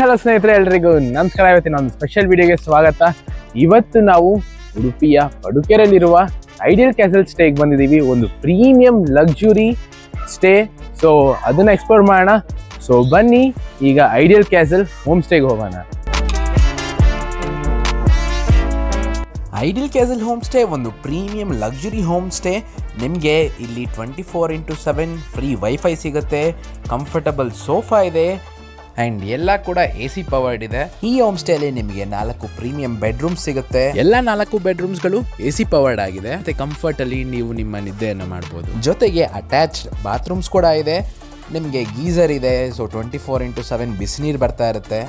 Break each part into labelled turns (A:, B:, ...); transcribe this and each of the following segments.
A: Hello ಸ್ನೇಹಿತರೆ, ಎಲ್ರಿಗೂ ನಮಸ್ಕಾರ. ಇವತ್ತಿನ ಒಂದು ಸ್ಪೆಷಲ್ ವಿಡಿಯೋಗೆ ಸ್ವಾಗತ. ಇವತ್ತು ನಾವು ಉಡುಪಿಯ ಪಡುಕೆರೆಯಲ್ಲಿರುವ ಐಡಿಯಲ್ ಕ್ಯಾಸಲ್ ಸ್ಟೇಗೆ ಬಂದಿದ್ದೀವಿ. ಒಂದು ಪ್ರೀಮಿಯಂ ಲಕ್ಸುರಿ ಸ್ಟೇ ಸೊ ಅದನ್ನ ಎಕ್ಸ್ಪ್ಲೋರ್ ಮಾಡೋಣ. ಸೊ ಬನ್ನಿ, ಈಗ ಐಡಿಯಲ್ ಕ್ಯಾಸಲ್ ಹೋಮ್ ಸ್ಟೇಗೆ ಹೋಗೋಣ.
B: ಐಡಿಯಲ್ ಕ್ಯಾಸಲ್ ಹೋಮ್ ಸ್ಟೇ ಒಂದು ಪ್ರೀಮಿಯಂ ಲಕ್ಸುರಿ ಹೋಮ್ ಸ್ಟೇ ನಿಮಗೆ ಇಲ್ಲಿ twenty four into seven free wifi ಸಿಗುತ್ತೆ. ಕಂಫರ್ಟಬಲ್ ಸೋಫಾ ಇದೆ. ಆ್ಯಂಡ್ ಎಲ್ಲ ಕೂಡ ಎ ಸಿ ಪವರ್ಡ್ ಇದೆ. ಈ ಹೋಮ್ ಸ್ಟೇಲಿ ನಿಮಗೆ ನಾಲ್ಕು ಪ್ರೀಮಿಯಂ ಬೆಡ್ರೂಮ್ ಸಿಗುತ್ತೆ. ಎಲ್ಲ ನಾಲ್ಕು ಬೆಡ್ರೂಮ್ಸ್ಗಳು ಎ ಸಿ ಪವರ್ಡ್ ಆಗಿದೆ. ಮತ್ತೆ ಕಂಫರ್ಟ್ ಅಲ್ಲಿ ನೀವು ನಿಮ್ಮ ನಿದ್ದೆಯನ್ನು ಮಾಡಬಹುದು ಜೊತೆಗೆ ಅಟ್ಯಾಚ್ಡ್ ಬಾತ್ರೂಮ್ಸ್ ಕೂಡ ಇದೆ. ನಿಮಗೆ ಗೀಸರ್ ಇದೆ. So twenty four into seven ಬಿಸಿನೀರು ಬರ್ತಾ ಇರುತ್ತೆ.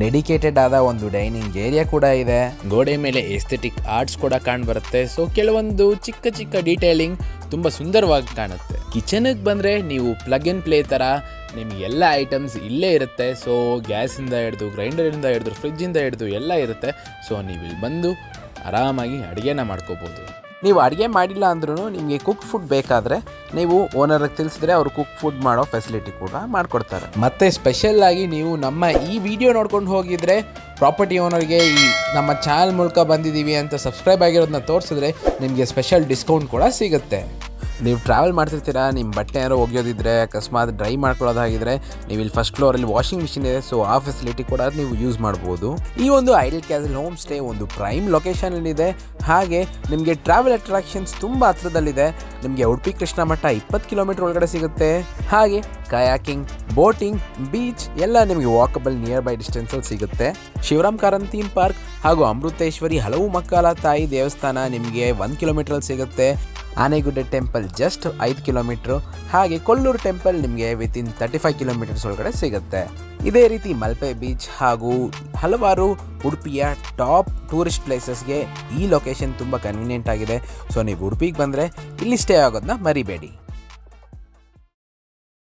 B: ಡೆಡಿಕೇಟೆಡ್ ಆದ ಒಂದು ಡೈನಿಂಗ್ ಏರಿಯಾ ಕೂಡ ಇದೆ. ಗೋಡೆ ಮೇಲೆ ಎಸ್ಥೆಟಿಕ್ ಆರ್ಟ್ಸ್ ಕೂಡ ಕಾಣ್ ಬರುತ್ತೆ ಸೊ ಕೆಲವೊಂದು ಚಿಕ್ಕ ಚಿಕ್ಕ ಡೀಟೇಲಿಂಗ್ ತುಂಬ ಸುಂದರವಾಗಿ ಕಾಣುತ್ತೆ. ಕಿಚನ್ಗೆ ಬಂದರೆ ನೀವು ಪ್ಲಗ್ ಇನ್ ಪ್ಲೇ ಥರ ನಿಮ್ಗೆ ಎಲ್ಲ ಐಟಮ್ಸ್ ಇಲ್ಲೇ ಇರುತ್ತೆ. ಸೊ ಗ್ಯಾಸಿಂದ ಹಿಡಿದು ಗ್ರೈಂಡರಿಂದ ಹಿಡಿದು ಫ್ರಿಜ್ಜಿಂದ ಹಿಡಿದು ಎಲ್ಲ ಇರುತ್ತೆ. ಸೊ ನೀವು ಇಲ್ಲಿ ಬಂದು ಆರಾಮಾಗಿ ಅಡುಗೆನ ಮಾಡ್ಕೋಬೋದು. ನೀವು ಅಡುಗೆ ಮಾಡಿಲ್ಲ ಅಂದ್ರೂ ನಿಮಗೆ ಕುಕ್ ಫುಡ್ ಬೇಕಾದರೆ ನೀವು ಓನರಿಗೆ ತಿಳಿಸಿದ್ರೆ ಅವರು ಕುಕ್ ಫುಡ್ ಮಾಡೋ ಫೆಸಿಲಿಟಿ ಕೂಡ ಮಾಡಿಕೊಡ್ತಾರೆ. ಮತ್ತು ಸ್ಪೆಷಲ್ ಆಗಿ ನೀವು ನಮ್ಮ ಈ ವಿಡಿಯೋ ನೋಡ್ಕೊಂಡು ಹೋಗಿದ್ರೆ ಪ್ರಾಪರ್ಟಿ ಓನರ್ಗೆ ಈ ನಮ್ಮ ಚಾನಲ್ ಮೂಲಕ ಬಂದಿದ್ದೀವಿ ಅಂತ ಸಬ್ಸ್ಕ್ರೈಬ್ ಆಗಿರೋದನ್ನ ತೋರಿಸಿದ್ರೆ ನಿಮಗೆ ಸ್ಪೆಷಲ್ ಡಿಸ್ಕೌಂಟ್ ಕೂಡ ಸಿಗುತ್ತೆ. ನೀವು ಟ್ರಾವೆಲ್ ಮಾಡ್ತಿರ್ತೀರಾ ನಿಮ್ಮ ಬಟ್ಟೆ ಯಾರೋ ಒಗೆಯೋದಿದ್ರೆ, ಅಕಸ್ಮಾತ್ ಡ್ರೈ ಮಾಡ್ಕೊಳ್ಳೋದಾಗಿದ್ರೆ, ನೀವು ಇಲ್ಲಿ ಫಸ್ಟ್ ಫ್ಲೋರಲ್ಲಿ ವಾಷಿಂಗ್ ಮಿಷಿನ್ ಇದೆ ಸೊ ಆ ಫೆಸಿಲಿಟಿ ಕೂಡ ನೀವು ಯೂಸ್ ಮಾಡ್ಬೋದು. ಈ ಒಂದು ಐಡಲ್ ಕ್ಯಾಸಲ್ ಹೋಮ್ ಸ್ಟೇ ಒಂದು ಪ್ರೈಮ್ ಲೊಕೇಶನ್ ಇದೆ. ಹಾಗೆ ನಿಮಗೆ ಟ್ರಾವೆಲ್ ಅಟ್ರಾಕ್ಷನ್ಸ್ ತುಂಬ ಹತ್ರದಲ್ಲಿದೆ. ನಿಮಗೆ ಉಡುಪಿ ಕೃಷ್ಣ ಮಠ ಇಪ್ಪತ್ತು ಕಿಲೋಮೀಟರ್ ಒಳಗಡೆ ಸಿಗುತ್ತೆ. ಹಾಗೆ ಕಯಾಕಿಂಗ್ ಬೋಟಿಂಗ್ ಬೀಚ್ ಎಲ್ಲ ನಿಮಗೆ ವಾಕಬಲ್ ನಿಯರ್ ಬೈ ಡಿಸ್ಟೆನ್ಸಲ್ಲಿ ಸಿಗುತ್ತೆ. ಶಿವರಾಮ್ ಕಾರಂತ್ ಥೀಮ್ ಪಾರ್ಕ್ ಹಾಗೂ ಅಮೃತೇಶ್ವರಿ ಹಲವು ಮಕ್ಕಳ ತಾಯಿ ದೇವಸ್ಥಾನ ನಿಮಗೆ ಒಂದು ಕಿಲೋಮೀಟ್ರಲ್ಲಿ ಸಿಗುತ್ತೆ. ಆನೆಗುಡ್ಡೆ ಟೆಂಪಲ್ ಜಸ್ಟ್ ಐದು ಕಿಲೋಮೀಟ್ರು. ಹಾಗೆ ಕೊಲ್ಲೂರು ಟೆಂಪಲ್ ನಿಮಗೆ ವಿತಿನ್ ತರ್ಟಿ ಫೈವ್ ಕಿಲೋಮೀಟರ್ಸ್ ಒಳಗಡೆ ಸಿಗುತ್ತೆ. ಇದೇ ರೀತಿ ಮಲ್ಪೆ ಬೀಚ್ ಹಾಗೂ ಹಲವಾರು ಉಡುಪಿಯ ಟಾಪ್ ಟೂರಿಸ್ಟ್ ಪ್ಲೇಸಸ್ಗೆ ಈ ಲೊಕೇಶನ್ ತುಂಬ ಕನ್ವೀನಿಯೆಂಟ್ ಆಗಿದೆ. ಸೊ ನೀವು ಉಡುಪಿಗೆ ಬಂದರೆ ಇಲ್ಲಿ ಸ್ಟೇ ಆಗೋದನ್ನ ಮರಿಬೇಡಿ.